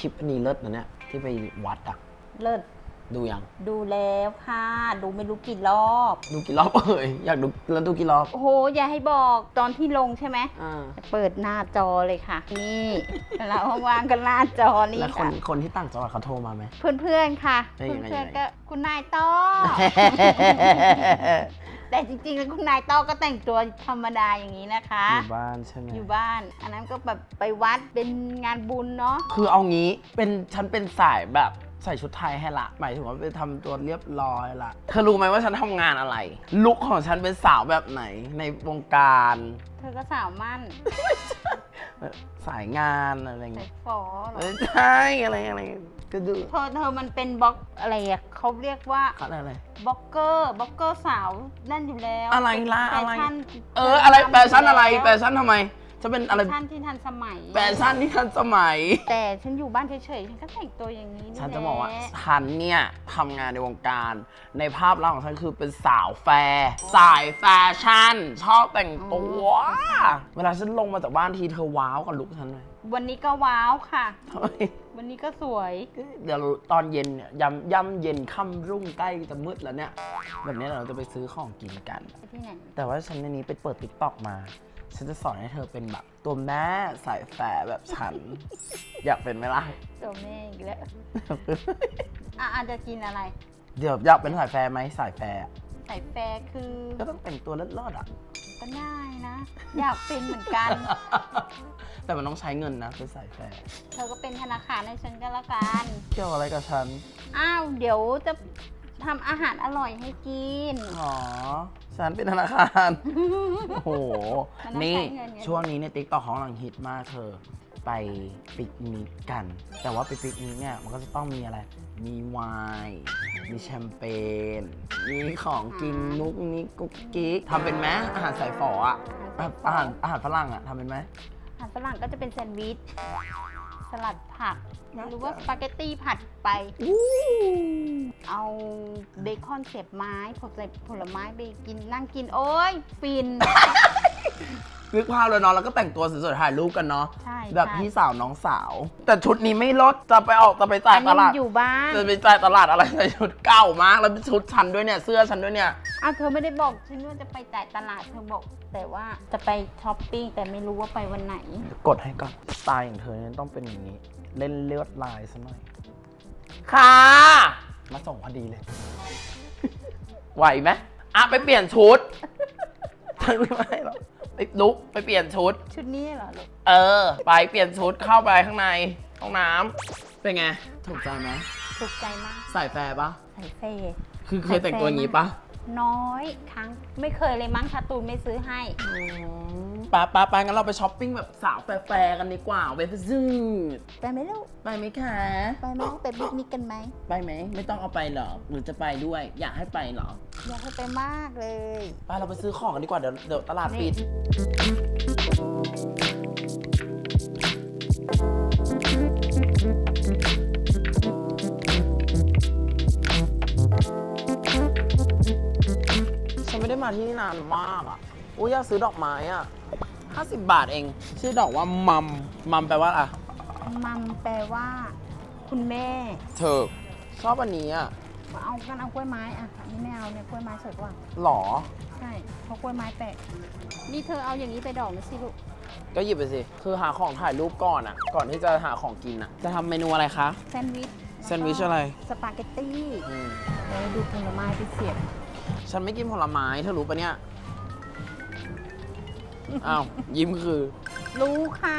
คลิปอันนี้คลิปอันนี้เลิศนะเนี่ยที่ไปวัดอะเลิศดูยัง ดูแล้วค่ะ ดูไม่รู้กี่รอบ ดูกี่รอบเอ่ยอยากดูแล้วดูกี่รอบ โอ้โห อย่าให้บอกตอนที่ลงใช่ไหม อ่าเปิดหน้าจอเลยค่ะ นี่เราว่างๆกันหน้าจอนี่แล้วคนค่ะคนที่ต่างจังหวัดเขาโทรมาไหม เพื่อนๆค่ะเป็นยังไงเพื่อนยังไง ๆก็คุณนายต้อ แต่จริงๆแล้วคุณนายต้อก็แต่งตัวธรรมดาอย่างนี้นะคะ อยู่บ้านใช่ไหมอยู่บ้าน อันนั้นก็แบบไปวัดเป็นงานบุญเนาะ คือเอางี้เป็นฉันเป็นสายแบบใส่ชุดไทยให้ละ หมายถึงว่าไปทำตัวเรียบร้อยละเธอรู้ไหมว่าฉันทำงานอะไร ลุคของฉันเป็นสาวแบบไหนในวงการ เธอก็สาวมั่นสายงานอะไรใส่เงี้ยฝอเหรอเออใช่อะไรอะไร ก็ดูเธอเธอมันเป็นบล็อกอะไรอะเขาเรียกว่าเขาเรียกอะไรบล็อกเกอร์บล็อกเกอร์สาวนั่นอยู่แล้วอะไรล่ะแฟอะไรชั่นเออ อะไรแฟชั่นอะไรแฟชั่นทำไมจะเป็นอะไรแฟชั่นที่ทันสมัย แฟชั่นที่ทันสมัย แต่ฉันอยู่บ้านเฉยๆ ฉันก็แต่งตัวอย่างนี้ฉันจะบอกว่าแหลฉันเนี่ยทำงานในวงการ ในภาพลักษณ์ของฉันคือเป็นสาวแฟร์สายแฟชั่น ชอบแต่งตัว เวลาฉันลงมาจากบ้านทีเธอว้าวกับลุคฉันเลย วันนี้ก็ว้าวค่ะทำไมวันนี้ก็สวย เดี๋ยวตอนเย็นเนี่ยย่ำย่ำเย็นค่ำรุ่งใกล้จะมืดแล้วเนี่ยแบบนี้เราจะไปซื้อของกินกัน ไปที่ไหน แต่ว่าฉันในนี้ไปเปิดติ๊กต็อกมา ฉันจะสอนให้เธอเป็นแบบ ตัวแม่สายแฝดแบบฉัน อยากเป็นไหมล่ะ ตัวแม่อีกแล้ว อะอาจจะกินอะไร เดี๋ยวอยากเป็นสายแฟร์ไหมสายแฟร์อะใส่แฟร์คือ ก็ต้องแต่งตัวเลิศๆอะ ก็ได้นะ อยากเป็นเหมือนกัน แต่มันต้องใช้เงินนะเป็นสายแฟร์เธอก็เป็นธนาคารให้ฉันก็แล้วกัน เกี่ยวอะไรกับฉัน อ้าว เดี๋ยวจะทำอาหารอร่อยให้กิน อ๋อ ฉันเป็นธนาคาร โอ้โห มันต้องนี่ใช้เงินไง ช่วงนี้ในติ๊กต็อกของกำลังฮิตมากเธอ ไปปิกนิกกัน แต่ว่าไปปิกนิกเนี่ยมันก็จะต้องมีอะไร มีไวน์มีแชมเปญมีของกินนุกนิกกุ๊กกิ๊กทำเป็นไหมอาหารสายฝออะอาหารอาหารฝรั่งอะทำเป็นไหมอาหารฝรั่งก็จะเป็นแซนด์วิชสลัดผักหรือว่าสปาเกตตี้ผัดไป เอาเบคอนเสียบไม้ผลใส่ผลไม้ไปกินนั่งกินโอ้ยฟิน นึกภาพเลยเนาะแล้วก็แต่งตัวสวยๆถ่ายรูปกันเนาะใช่แบบใช่พี่สาวน้องสาว แต่ชุดนี้ไม่ลดจะไปออกจะไปจ่าอัยนตนี้ลาดอยู่บ้านจะไปจ่ายตลาดอะไรใส่ชุดเก่ามากแล้วชุดฉันด้วยเนี่ยเสื้อฉันด้วยเนี่ย อ้าวเธอไม่ได้บอกฉันว่าจะไปจ่ายตลาดเธอบอก แต่ว่าจะไปช้อปปิ้งแต่ไม่รู้ว่าไปวันไหน กดให้ก่อนสไตล์อย่างเธอเนี่ยต้องเป็นอย่างนี้ เล่นเลือดลายซะหน่อย ค่ะ มาส่งพอดีเลย ไหวไหมอะ ไปเปลี่ยนชุด ฉันไม่ไหวหรอกไป ลุกไปเปลี่ยนชุด ชุดนี้เหรอลูกเออ ไปเปลี่ยนชุดเข้าไปข้างในห้องน้ำเป็นไง ถูกใจไหมถูกใจมากใส่แฟร์ปะใส่เฟ่คือเคยแต่งตัวอย่างนี้ปะ น้อยครั้งไม่เคยเลยมั้งถ้าตูนไม่ซื้อให้ปะปะปะงั้นเราไปช้อปปิ้งแบบสาวแฟร์ๆกันดีกว่าไปซื้อไปไหมลูก ไปไหมคะ ไปไหมไปปิกนิกกันไหม ไปไหม ไม่ต้องเอาไปหรอกหรือจะไปด้วย อยากให้ไปเหรออยากให้ไปมากเลย ไปเราไปซื้อของกันดีกว่าเดี๋ยวเดี๋ยวตลาดปิด ที่นี่นานมากอะอุ้ยอยากซื้อดอกไม้อะ50 บาทเอง ชื่อดอกว่ามัม มัมแปลว่าอะไรมัมแปลว่า คุณแม่ เธอชอบอันนี้อะเอากันเอากล้วยไม้อะอันนี้ไม่เอาเนี่ยกล้วยไม้สวยกว่า หรอ ใช่เพราะกล้วยไม้แปลกนี่เธอเอาอย่างนี้ไปดอกนะสิลูกก็หยิบไปสิ คือหาของถ่ายรูปก่อนอะ ก่อนที่จะหาของกินอะ จะทำเมนูอะไรคะ แซนด์วิชแซนด์วิชอะไร สปาเกตตี้อืม แล้วดูผลไม้ไปเสียบ ฉันไม่กินผลไม้เธอรู้ปะเนี่ย อ้าว ยิ้มคือ รู้ค่ะ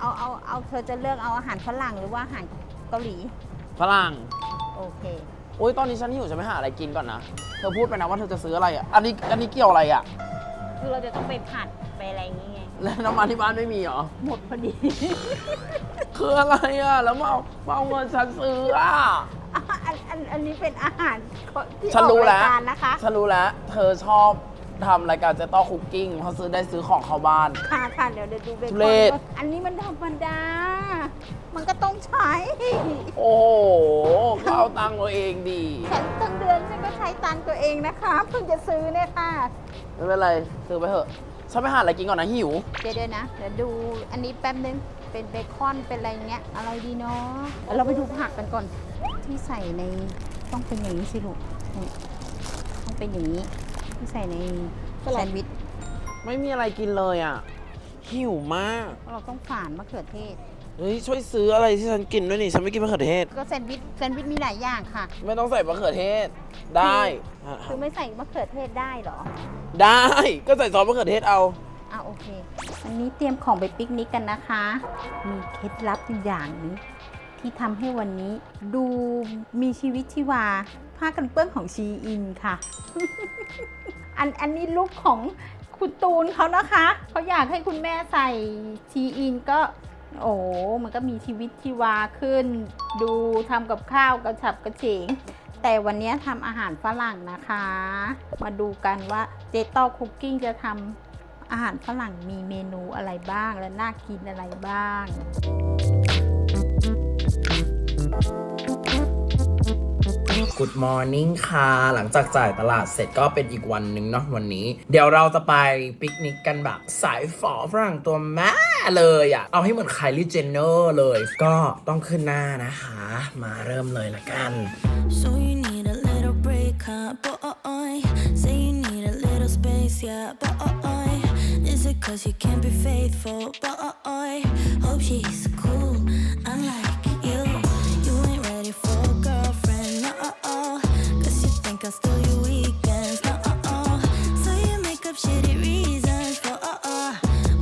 เอาเอาเอาเธอจะเลือกเอาอาหารฝรั่งหรือว่าอาหารเกาหลี ฝรั่ง โอเค โอ้ยตอนนี้ฉันหิวฉันไปหาอะไรกินก่อนนะ เธอพูดไปนะว่าเธอจะซื้ออะไรอะ อันนี้อันนี้เกี่ยวอะไรอะ คือเราจะต้องไปผัดไปอะไรอย่างงี้ไง แล้วน้ำมันที่บ้านไม่มีเหรอ หมดพอดี คืออะไรอะ แล้วมาเอามาเอาเงินฉันซื้ออะอั นอันอันนี้เป็นอาหารที่ฉันรู้แล้วออกายการนะคะฉันรู้แล้ว เธอชอบทำรายการเจต้อคุกกิ้งเพราะซื้อได้ซื้อของเข้าบ้าน ค่ะค่ะเดี๋ยวเดี๋ยวดูเบคทุอนเรศว่าอันนี้มันธรรมดา มันก็ต้องใช้ โอ้โหก็เอาตังค์ตัวเองดีฉันตั้งเดือนฉันก็ใช้ตังค์ตัวเองนะคะ เพิ่งจะซื้อเนี่ยค่ะ ไม่เป็นไรซื้อไปเถอะฉันไปหาอะไรกินก่อนนะหิว เดี๋ยวเดี๋ยวนะ เดี๋ยวดูอันนี้แป๊บนึง เป็นเบคอนเป็นอะไรเงี้ย อะไรดีเนาะเราไปดูผักกันก่อน ที่ใส่ในต้องเป็นอย่างนี้สิลูกนี่ต้องเป็นอย่างนี้ ที่ใส่ในแซนด์วิชไม่มีอะไรกินเลยอะ หิวมาก เราต้องฝานมะเขือเทศ เฮ้ยช่วยซื้ออะไรที่ฉันกินด้วยนี่ฉันไม่กินมะเขือเทศ ก็แซนด์วิชแซนด์วิชมีหลายอย่างค่ะ ไม่ต้องใส่มะเขือเทศ ได้อะคือไม่ใส่มะเขือเทศได้เหรอ ได้ก็ใส่ซอสมะเขือเทศเอาอะโอเควันนี้เตรียมของไปปิกนิกกันนะคะ มีเคล็ดลับอยู่อย่างหนึง ที่ทำให้วันนี้ ดูมีชีวิตชีวา ผ้ากันเปื้อนของชีอินค่ะ อันอันนี้ลุกของคุณตูนเขานะคะ เขาอยากให้คุณแม่ใส่ชีอินก็ โอ้มันก็มีชีวิตชีวาขึ้น ดูทำกับข้าวกระฉับกระเฉง แต่วันนี้ทำอาหารฝรั่งนะคะ มาดูกันว่าเจต้อคุกกิ้งจะทำอาหารฝรั่งมีเมนูอะไรบ้างและน่ากินอะไรบ้าง Good morning ค่ะ หลังจากจ่ายตลาดเสร็จก็เป็นอีกวันหนึ่งเนาะวันนี้ เดี๋ยวเราจะไปปิกนิกกันแบบสายฝอฝรั่งตัวแม่เลยอะเอาให้เหมือนไคลี่เจนเนอร์เลย ก็ต้องขึ้นหน้านะคะ มาเริ่มเลยละกัน So you need a little break, huh? Boy, say you need a little space, yeah. Boy, is it cause you can't be faithful? Boy, hope she's cool, unlike I'll steal your weekends, no. So you make up shitty reasons for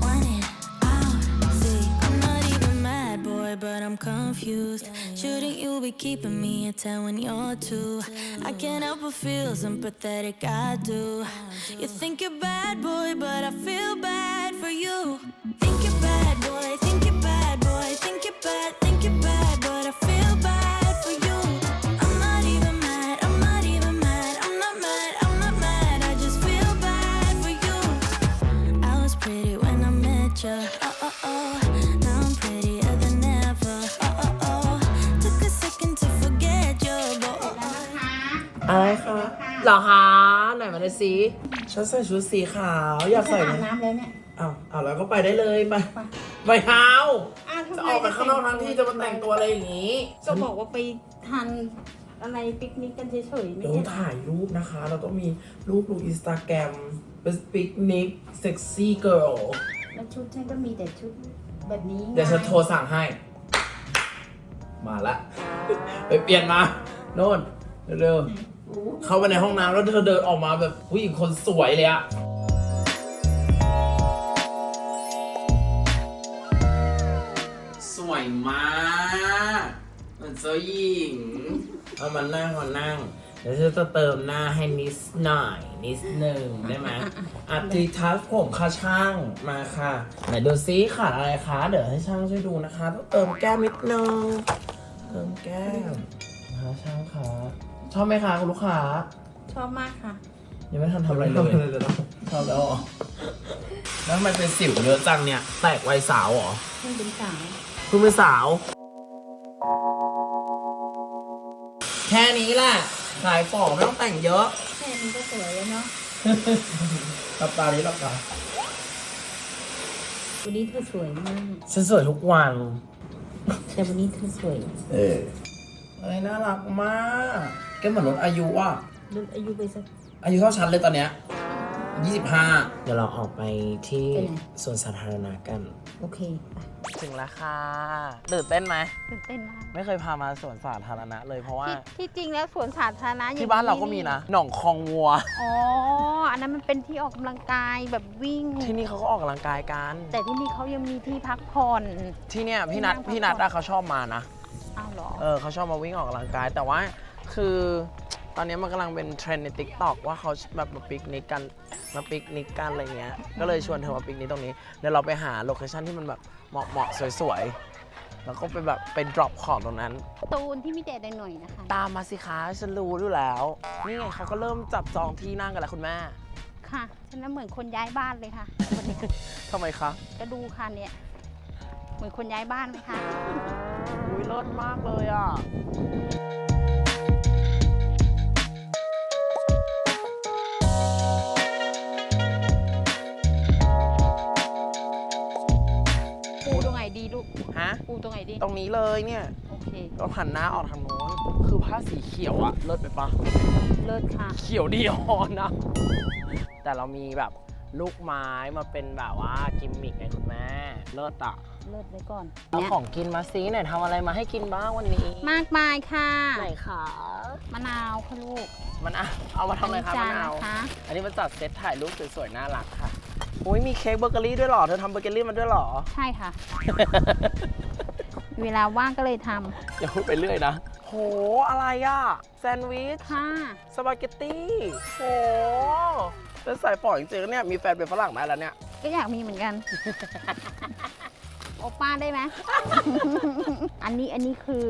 wanting out. See, I'm not even mad, boy, but I'm confused. Shouldn't you be keeping me at 10 when you're two? I can't help but feel sympathetic, I do. You think you're bad, boy, but I feel bad for you. Think you're bad, boy, เหรอคะไหนมาเลยสิฉันใส่ชุดสีขาว อยากใส่ไหมน้ำแล้วเนี่ย อ้าวอ้าวแล้วก็ไปได้เลยไปไป ไปเท้าอ้าวทำจะไมออกไปข้างนอกทั้งที่จะมาแต่งตัวอะไรอย่างนี้ก็บอกว่าไปทานอะไรปิกนิกกันเฉยๆไม่เดี๋ยวใช่ถ่ายรูปนะคะ เราต้องมีรูปลงอินสตาแกรมเป็นปิกนิกเซ็กซี่เกิร์ลแล้วชุดฉันก็มีแต่ชุดแบบนี้ไงเดี๋ยวฉันโทรสั่งให้ มาละ ไปเปลี่ยนมา โน่นเร็วๆ เข้าไปในห้องน้ำแล้วเธอเดินออกมาแบบผู้หญิงคนสวยเลยอะสวยมากเหมือนเจ้าหญิงเอามานั่งมานั่งเดี๋ยวฉันจะเติมหน้าให้นิดหน่อยนิดหนึ่งได้ไหมอัติทัสผมค่ะช่างมาค่ะไหนดูซิขาดอะไรคะเดี๋ยวให้ช่างช่วยดูนะคะต้องเติมแก้มนิดนึงเติมแก้มนะคะช่างคะ ชอบไหมคะคุณลูกค้า ชอบมากค่ะ ยังไม่ทันทำอะไรเลยชอบแล้วเหรอแล้วทำไมเป็นสิวเยอะจังเนี่ย แตกวัยสาวเหรอเพิ่งเป็นสาวเพิ่งเป็นสาว แค่นี้แหละขายของไม่ต้องแต่งเยอะ แค่นี้ก็สวยแล้วเนาะหลับตาดิหลับตาวันนี้เธอสวยมาก ฉันสวยทุกวัน แต่วันนี้เธอสวย เออเอ้ยน่ารักมากแกเหมือนลดอายุอะลดอายุไปสักอายุเท่าฉันเลยตอนเนี้ย25เดี๋ยวเราออกไปที่ไปไหนสวนสาธารณะกัน โอเคไปถึงแล้วค่ะตื่นเต้นไหมตื่นเต้นมากไม่เคยพามาสวนสาธารณะเลยเพราะว่า ที่ที่จริงแล้วสวนสาธารณะอย่งที่บ้านเราก็มีนะหนองคองวัวอ๋ออันนั้นมันเป็นที่ออกกำลังกายแบบวิ่ง ที่นี่เขาก็ออกกำลังกายกัน แต่ที่นี่เขายังมีที่พักผ่อนที่เนี่ยพี่นัทที่นั่งพักพี่นัทผ่อนอะเขาชอบมานะอ้าวเหรอเออเขาชอบมาวิ่งออกกำลังกายแต่ว่า คือตอนนี้มันกำลังเป็นเทรนด์ใน t ิ k t o k ว่าเขาแบบมาปิกนิกกันมาปิกนิกกันอะไรเงี้ย ก็เลยชวนเธอมาปิกนิกตรงนี้ เดี๋ยวเราไปหาโลเคชั่นที่มันแบบเหมาะเหมาะๆสวยๆ แล้วก็ไปแบบไป drop ของตรงนั้น ตูนที่มีแดดหน่อยๆนะคะ ตามมาสิคะฉันรู้อยู่แล้ว นี่ไงเขาก็เริ่มจับจองที่นั่งกันแล้วคุณแม่ค่ะฉันน่ะเหมือนคนย้ายบ้านเลยค่ะวันนี้ทำไมคะก็ดูค่ะเนี่ย เหมือนคนย้ายบ้านไหมคะอุ้ยเลิศมากเลยอะ ฮะ ปูตรงไหนดี ตรงนี้เลยเนี่ย โอเค เราหันหน้าออกทางโน้น คือผ้าสีเขียวอะเลิศไปปะเลิศค่ะ เขียวดีออนนะ แต่เรามีแบบลูกไม้มาเป็นแบบว่ากิมมิกไงคุณแม่ เลิศอะเลิศไว้ก่อนเอาเนี่ยของกินมาซิไหนทำอะไรมาให้กินบ้างวันนี้มากมายค่ะ ไหนคะมะนาวค่ะลูกมันอะเอามาทำอะไรคะจมะนาวคะอันนี้มาจัดเซตถ่ายรูปสวยๆน่ารักค่ะ อุ้ยมีเค้กเบเกอรี่ด้วยเหรอ เธอทำเบเกอรี่มาด้วยเหรอ ใช่ค่ะ เวลาว่างก็เลยทอย่าพูดไปเรื่อยนะ โห อะไรอะแซนด์วิชำค่ะ สปาเกตตี้ โหเป็นสายฝอจริงๆเนี่ย มีแฟนเป็นฝรั่งได้แล้วเนี่ย ก็อยากมีเหมือนกัน โอป้าได้ไหม อันนี้อันนี้คือ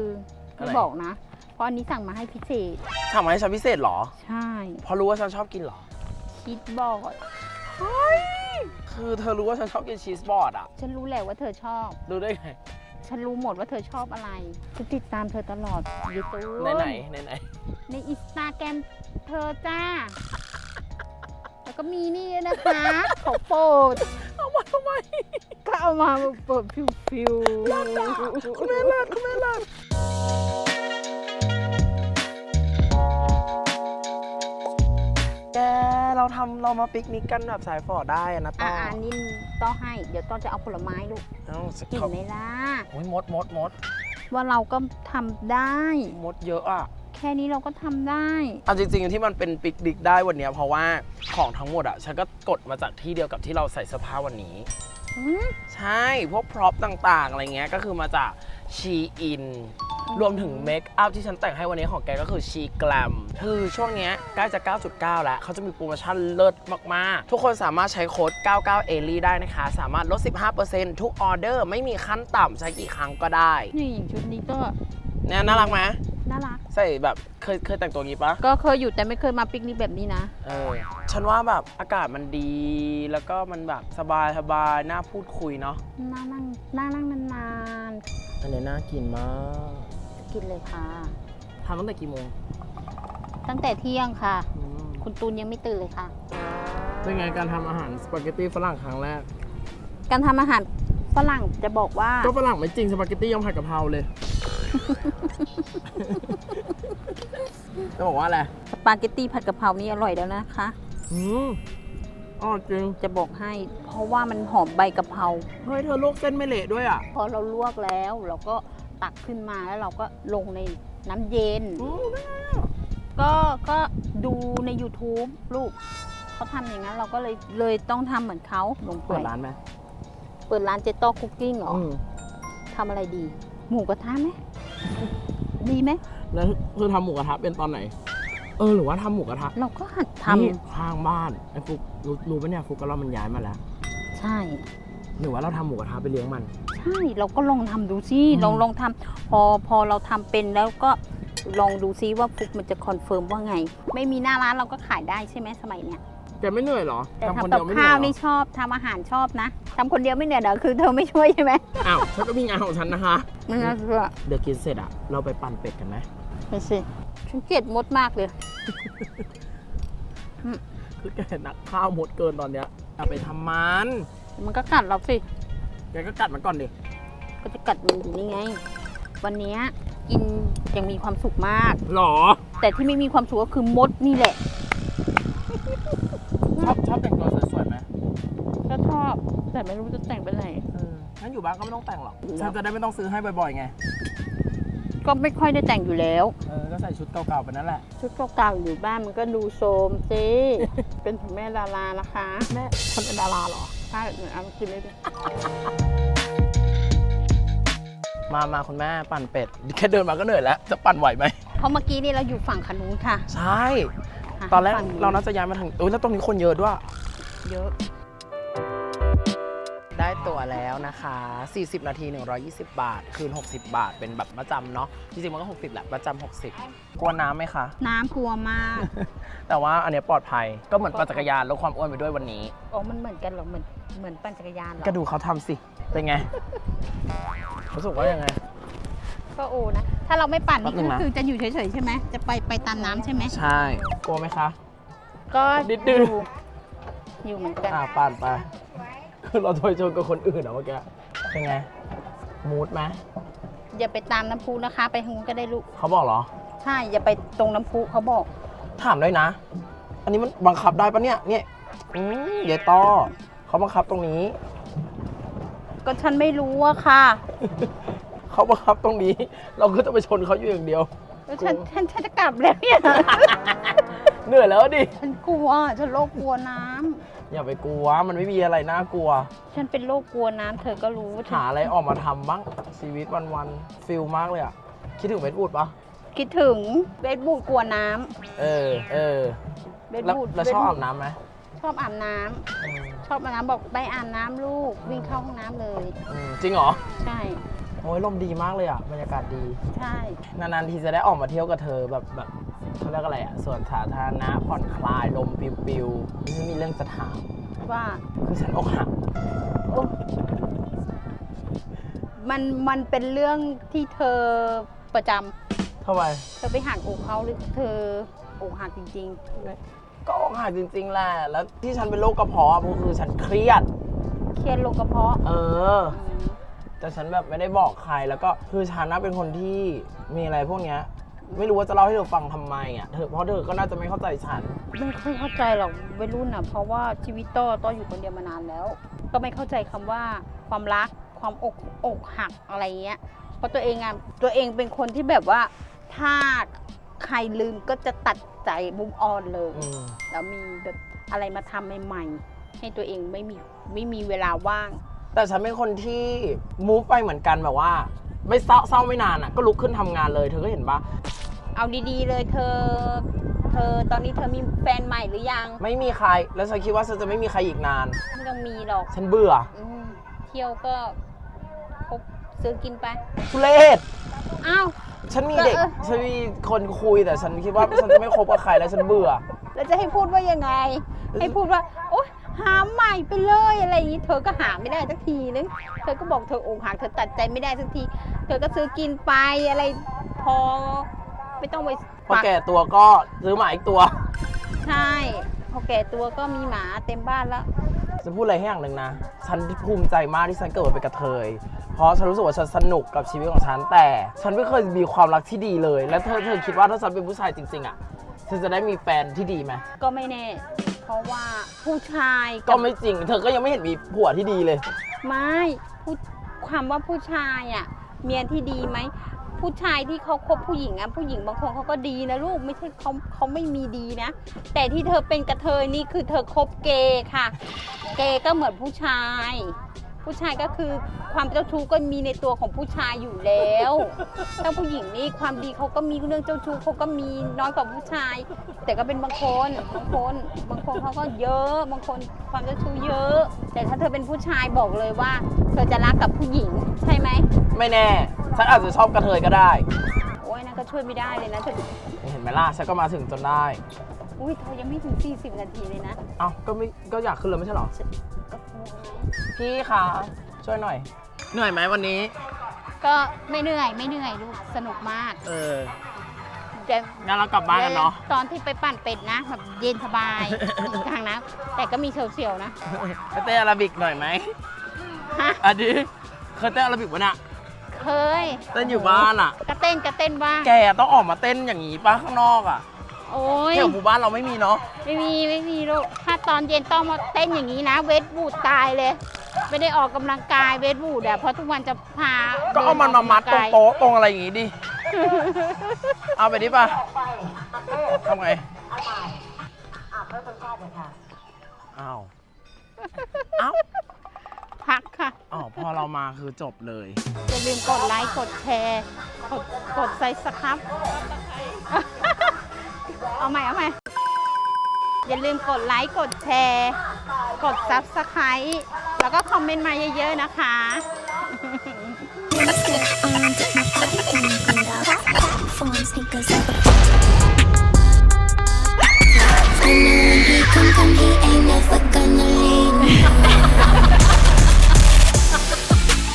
อะไม่ไรบอกนะ เพราะอันนี้สั่งมาให้พิเศษ ทำมาให้ฉันพิเศษเหรอ ใช่ เพราะรู้ว่าฉันชอบกินเหรอ คิดบอก คือเธอรู้ว่าฉันชอบกินชีสบอร์ดอะฉันรู้แหละว่าเธอชอบ รู้ได้ไง ฉันรู้หมดว่าเธอชอบอะไรฉันติดตามเธอตลอดยูทูบไหนไหนไหนไหนในอินสตาแกรมเธอจ้า แล้วก็มีนี่ด้วยนะคะเขาโปรดเอามาทำไมก็เอามาเปิดฟิวฟิวคุณแม่เลิศคุณแม่เลิศแก เราทำเรามาปิกนิกกันแบบสายฝอได้อะนะต้อ่าออันนี้ต้องให้ เดี๋ยวต้องจะเอาผลไม้ลูกเอ้าสกินเขาไหมล่ะ โอ้ยมดมดมดว่าเราก็ทำได้ มดเยอะอะ แค่นี้เราก็ทำได้ เอาจริงๆที่มันเป็นปิกนิกได้วันเนี้ยเพราะว่าของทั้งหมดอะฉันก็กดมาจากที่เดียวกับที่เราใส่เสื้อผ้าวันนี้อืม ใช่ พวกพร็อพต่างๆ อะไรเงี้ยก็คือมาจากชีอิน รวมถึงเมคอัพที่ฉันแต่งให้วันนี้ของแกก็คือชีแกลมคือช่วงเนี้ยใกล้จะ 9.9 แล้วเขาจะมีโปรโมชั่นเลิศมาก ๆ ทุกคนสามารถใช้โค้ด 99เอลีได้นะคะ สามารถลด 15%ทุกออเดอร์ไม่มีขั้นต่ำใช้กี่ครั้งก็ได้นี่อย่างชุดนี้ก็เนี่ยน่ารักไหมน่ารัก ใส่แบบเคยเคยแต่งตัวงี้ปะก็เคยอยู่แต่ไม่เคยมาปิกนิกแบบนี้นะ เออ ฉันว่าแบบอากาศมันดีแล้วก็มันแบบสบายสบายน่าพูดคุยเนาะน่านั่งน่านั่งนานอันนี้น่ากินมากๆ กินเลยค่ะ ทำตั้งแต่กี่โมงตั้งแต่เที่ยงค่ะอืมคุณตูนยังไม่ตื่นเลยค่ะ เป็นไงการทำอาหารสปาเกตตี้ฝรั่งครั้งแรก การทำอาหารฝรั่งจะบอกว่า ก็ฝรั่งไม่จริงสปาเกตตี้ยังผัดกะเพราเลย จะบอกว่าอะไรสปาเกตตี้ผัดกะเพรานี่อร่อยแล้วนะคะ อืมอ๋อจริง จะบอกให้ เพราะว่ามันหอมใบกะเพรา เฮ้ยเธอลวกเส้นไม่เละด้วยอะ พอเราลวกแล้วเราก็ ตักขึ้นมาแล้วเราก็ลงในน้ำเย็นอืมได้ไงอะก็ก็ดูใน YouTube ลูกเขาทำอย่างนั้น เราก็เลยเลยต้องทำเหมือนเขาลงไปเปิดร้านไหมเปิดร้านเจโต้คุกกิ้งเหรออืมทำอะไรดี หมูกระทะไหมดีไหม แล้วเธอทำหมูกระทะเป็นตอนไหน เออหรือว่าทำหมูกระทะเราก็หัดทนี่ข้างบ้านไอ้ฟุกรู้รู้ปะเนี่ยฟุกกับเรามันย้ายมาแล้วำใช่ หรือว่าเราทำหมูกระทะไปเลี้ยงมัน ใช่เราก็ลองทำดูซิอืมลองลองทำพอพอเราทำเป็นแล้วก็ลองดูซิว่าฟุกมันจะคอนเฟิร์มว่าไง ไม่มีหน้าร้านเราก็ขายได้ใช่ไหมสมัยเนี้ยแกไม่เหนื่อยเหรอแต่ทำคนทำกัเดีบยวไม่เหนื่ข้าอวยเหรนี่อชอบทำอาหารชอบนะทำคนเดียวไม่เหนื่อยเดี๋ยวคือเธอไม่ช่วยใช่ไหมอ้าวฉันก็มีงานของฉันนะคะไม่น่าเชื่อเดี๋ยวกินเสร็จอะเราไปปั่นเป็ดกันไหมไปสิฉันเกลียดมดมากเลยคือแกนักข้าวหมดเกินตอนเนี้ยอย่าไปทำมัน มันก็กัดเราสิ แกก็กัดมันก่อนดิ ก็จะกัดมันอยู่นี่ไง วันเนี้ยกินยังมีความสุขมาก หรอ แต่ที่ไม่มีความสุขก็คือมดนี่แหละชอบชอบแต่งตัวสวยๆไหมก็ชอบ แต่ไม่รู้จะแต่งเป็นไหน เอองั้นอยู่บ้านก็ไม่ต้องแต่งหรอกอยู่แล้วฉันจะได้ไม่ต้องซื้อให้บ่อยๆไง ก็ไม่ค่อยได้แต่งอยู่แล้ว เออ ก็ใส่ชุดเก่าๆไปนั่นแหละ ชุดเก่าๆอยู่บ้านมันก็ดูโซมสิเป็นถึงแม่ดารานะคะ แม่คนเป็นดาราเหรอใช่เหมือนเอามากินเลยดิมามาคุณแม่ปั่นเป็ด แค่เดินมาก็เหนื่อยแล้ว จะปั่นไหวไหม เพราะเมื่อกี้นี่เราอยู่ฝั่งขนุนค่ะใช่ ค่ะตอนแรกฝั่งเราน่าจะย้ายมาทางอุ้ยแล้วตรงนี้คนเยอะด้วย เยอะได้ ตั๋วแล้วนะคะ 40 นาที 120 บาท คืน 60 บาท เป็นแบบประจำเนาะ จริงๆ มันก็ 60 แหละ ประจำ 60 กลัวน้ำไหมคะ น้ำกลัวมาก แต่ว่าอันเนี้ยปลอดภัย ก็เหมือนปั่นจักรยานลดความอ้วนไปด้วยวันนี้อ๋อมันเหมือนกันเหรอ เหมือนเหมือนปั่นจักรยานเหรอ ก็ดูเขาทำสิ เป็นไง รู้สึกว่ายังไง ก็โอนะ ถ้าเราไม่ปั่นนี่แป๊บนึงก็นะ คือจะอยู่เฉยๆใช่ไหม จะไปไปตามน้ำใช่ไหม ใช่ กลัวไหมคะ ก็นิดนึง อยู่อยู่เหมือนกัน อ่าปั่นไปคือ เราถอยชนกับคนอื่นเหรอเมื่อกี้เป็นไง มูดไหมอย่าไปตามน้ำพุนะคะ ไปทางนู้นก็ได้ลูก เขาบอกเหรอ ใช่ อย่าไปตรงน้ำพุเขาบอก ถามด้วยนะ อันนี้มันบังคับได้ปะเนี่ยเนี่ยอืมเยต้อเขาบังคับตรงนี้ ก็ฉันไม่รู้อะค่ะ เขาบังคับตรงนี้ เราก็จะไปชนเขาอยู่อย่างเดียว แล้วฉันฉันฉันจะกลับแล้วเนี่ย เหนื่อยแล้วดิ ฉันกลัว ฉันโรคกลัวน้ำ อย่าไปกลัว มันไม่มีอะไรน่ากลัว ฉันเป็นโรคกลัวน้ำเธอก็รู้ฉันหาอะไรออกมาทำบ้างชีวิตวันๆฟิลมากเลยอะคิดถึงเวทบูดปะคิดถึงเบสบูดกลัวน้ำเออ เออ เบสแล้วบูดแล้วชอบอาบน้ำไหมชอบอาบน้ำอืมชอบอาบน้ำบอกไปอาบน้ำลูกวิ่งเข้าห้องน้ำเลย อืมจริงเหรอ ใช่ โอ้ยลมดีมากเลยอะบรรยากาศดี ใช่ นานๆทีจะได้ออกมาเที่ยวกับเธอแบบแบบ เขาเรียกอะไรอะส่วนสาธารณะผ่อนคลายลมปิวๆนี่มีเรื่องจะถามว่า คือฉันอกหักโอ้มันมันเป็นเรื่องที่เธอประจำทำไมเธอไปหักอกเขาหรือเธออกหักจริงก็อกหักจริงๆแหละแล้วที่ฉันเป็นโรคกระเพาะอะเพราะคือฉันเครียด ๆ เครียดโรคกระเพาะเออ อืมแต่ฉันแบบไม่ได้บอกใครแล้วก็คือฉันน่ะเป็นคนที่มีอะไรพวกเนี้ย ไม่รู้ว่าจะเล่าให้เธอฟังทำไมอะเธอเพราะเธอก็น่าจะไม่เข้าใจฉัน ไม่ค่อยเข้าใจหรอกวัยรุ่นอะ เพราะว่าชีวิตต้อต้ออยู่คนเดียวมานานแล้ว ก็ไม่เข้าใจคำว่าความรักความอกอกหักอะไรเงี้ย เพราะตัวเองอะตัวเองเป็นคนที่แบบว่า ถ้าใครลืมก็จะตัดใจมุมออนเลย อืมแล้วมีแบบอะไรมาทำใหม่ๆ ให้ตัวเองไม่มีไม่มีเวลาว่าง แต่ฉันเป็นคนที่มูฟไปเหมือนกันแบบว่า ไม่เศร้าเศร้าไม่นานอะก็ลุกขึ้นทำงานเลยเธอก็เห็นปะเอาดีๆเลยเธอ เธอตอนนี้เธอมีแฟนใหม่หรือยังไม่มีใคร แล้วฉันคิดว่าฉันจะไม่มีใครอีกนาน ไม่ต้องมีหรอกฉันเบื่ออืมเที่ยวก็คบซื้อกินไป ทุเรศอ้าว ฉันมีเด็กเออ ฉันมีคนคุยแต่ฉันคิดว่าฉันจะไม่คบกับใครแล้วฉันเบื่อ แล้วจะให้พูดว่ายังไง ให้พูดว่า โอ๊ย หาใหม่ไปเลยอะไรอย่างนี้ เธอก็หาไม่ได้สักทีนึงเธอก็บอกเธออกหักเธอตัดใจไม่ได้สักที เธอก็ซื้อกินไปอะไรพอ ไม่ต้องไปพอแก่ตัวก็ซื้อหมาอีกตัว ใช่พอแก่ตัวก็มีหมาเต็มบ้านแล้ว จะพูดอะไรให้อย่างหนึ่งนะ ฉันภูมิใจมากที่ฉันเกิดมาเป็นกระเทย เพราะฉันรู้สึกว่าฉันสนุกกับชีวิตของฉัน แต่ฉันไม่เคยมีความรักที่ดีเลย แล้วเธอเธอคิดว่าถ้าฉันเป็นผู้ชายจริง ๆ อะ ฉันจะได้มีแฟนที่ดีไหมก็ไม่แน่ เพราะว่าผู้ชายบก็ไม่จริง เธอก็ยังไม่เห็นมีผัวที่ดีเลย ไม่ผู้ความว่าผู้ชายอะ เมียที่ดีไหม ผู้ชายที่เขาคบผู้หญิงอะผู้หญิงบางคนเขาก็ดีนะลูกไม่ใช่เขาเขาไม่มีดีนะ แต่ที่เธอเป็นกระเทยนี่คือเธอคบเกย์ค่ะ เกย์ก็เหมือนผู้ชาย ผู้ชายก็คือความเจ้าชู้ก็มีในตัวของผู้ชายอยู่แล้วถ้าผู้หญิงนี่ความดีเขาก็มีเรื่องเจ้าชู้เขาก็มีน้อยกว่าผู้ชาย แต่ก็เป็นบางคนบางคนบางคนเขาก็เยอะ บางคนความเจ้าชู้เยอะ แต่ถ้าเธอเป็นผู้ชายบอกเลยว่า เธอจะรักกับผู้หญิงใช่ไหมไม่แน่ ฉันอาจจะชอบกระเทยก็ได้ โอ้ยนั่นก็ช่วยไม่ได้เลยนะเธอเห็นไหมล่ะฉันก็มาถึงจนได้ อุ้ยเธอยังไม่ถึง 40 นาทีเลยนะ เอ้าก็ไม่ก็อยากขึ้นเลยไม่ใช่เหรอก็โอ้ย พี่คะช่วยหน่อย เหนื่อยไหมวันนี้ ก็ไม่เหนื่อยไม่เหนื่อยลูกสนุกมากเออแต่งั้นเรากลับบ้านกันเนาะ ตอนที่ไปปั่นเป็ดนะแบบเย็นสบายอีกทางนะแต่ก็มีเสียวๆนะไปเต้นอาราบิกหน่อยไหมฮะอันนี้เคยเต้นอาราบิกปะเนี่ยเคย เต้นอยู่บ้านอะ ก็เต้นก็เต้นบ้าง แกต้องออกมาเต้นอย่างนี้ป้าข้างนอกอะ โอ้ยแถวหมู่บ้านเราไม่มีเนาะไม่มีไม่มีลูกถ้าตอนเย็นต้องมาเต้นอย่างนี้นะ เวทบูดตายเลย ไม่ได้ออกกำลังกายเวทบูดอะเพราะทุกวันจะพาก็เอามันมามัดตรงโต๊ะตรงอะไรอย่างงี้ดิ เอาไปดิป่ะทำไงอ้าวเอ้าพักค่ะอ้าวพอเรามาคือจบเลย อย่าลืมกดไลค์ กดแชร์ กดกดไซส์ครับ เอาใหม่เอาใหม่ อย่าลืมกดไลค์ กดแชร์ กดซับสไคร b ์แล้วก็คอมเมนต์มาเยอะๆนะคะ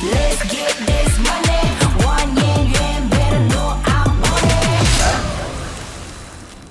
Let's get down.